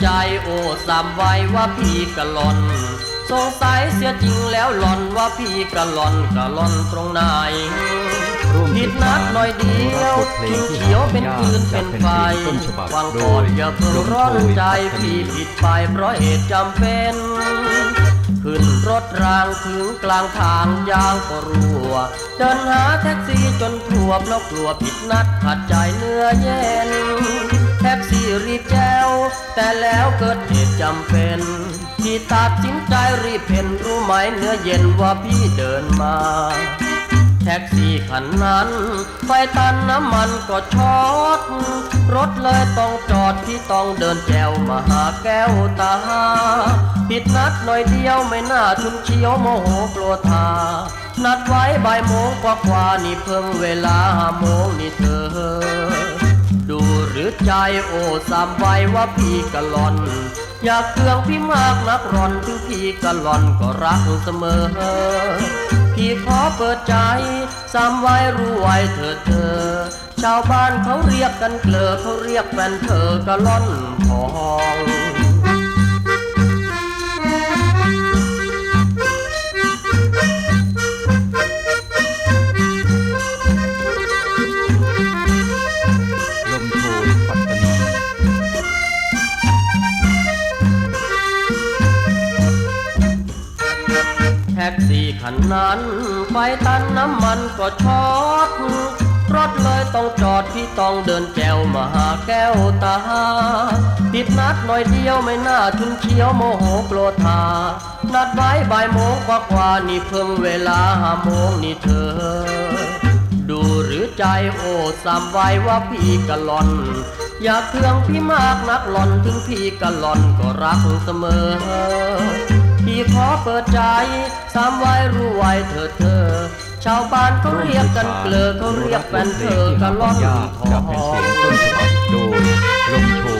ใจโอ้สามไว้ว่าพี่กะลอน สงสัยเสียจริงแล้วหลอนว่าพี่กะลอนกะลอนตรงไหนผิดนัดหน่อยเดียวบทเพลงที่เขียวเป็นหาคืนเป็นไฟฟังก่อนอย่าเพิ่งร้อนใจพี่ผิดไปเพราะเหตุจำเป็น ขึ้นรถรางถึงกลางทางยางก็รัว เดินหาแท็กซี่จนทั่วเพราะกลัวผิดนัดขัดใจเนื้อเย็น แท็กซี่รีบแจ แต่แล้วเกิดเหตุจำเป็น ที่ตัดสินใจรีบเพ่นรู้ไหมเนื้อเย็นว่าพี่เดินมา แท็กซี่คันนั้น ไฟตันน้ำมันก็ช็อต รถเลยต้องจอดที่ต้องเดินแจวมาหาแก้วตา ผิดนัดหน่อยเดียวไม่น่าชุนเชียวโมโหกลัวทา นัดไว้บ่ายโมงกว่ากว่านี่เพิ่งเวลาโมงนี่เธอดูหรือ ใจโอ้สามไว้ว่าพี่กะลอน อยากเครื่องพี่มากนักร่อนถึงพี่กะลอนก็รักเสมอ พี่ขอเปิดใจสามไว้รู้ไว้เถิดเธอ ชาวบ้านเขาเรียกกันเกลอเขาเรียกแฟนเธอกะล่อนทอง ซี่คันนั้นไฟตันน้ำมันก็ช็อตรถเลยต้องจอดที่ต้องเดินแจวมาหาแก้วตาผิดนัดหน่อยเดียวไม่น่าชุนเชียวโมโหโกรธา นัดไว้บ่ายโมงกว่ากว่านี่เพิ่งเวลาห้าโมงนี่เธอ ดูหรือใจโอ้สามไว้ว่าพี่กะหลอน อยากเครื่องพี่มากนักหลอนถึงพี่กะหลอนก็รักเสมอ ขอเปิดใจสามไว้รู้ไว้เธอเธอ ชาวบ้านเขาเรียกกันเกลือเขาเรียกแฟนเธอกะล่อนยากทจะเป็นอเพลงงต้นฉบับโดยลมโช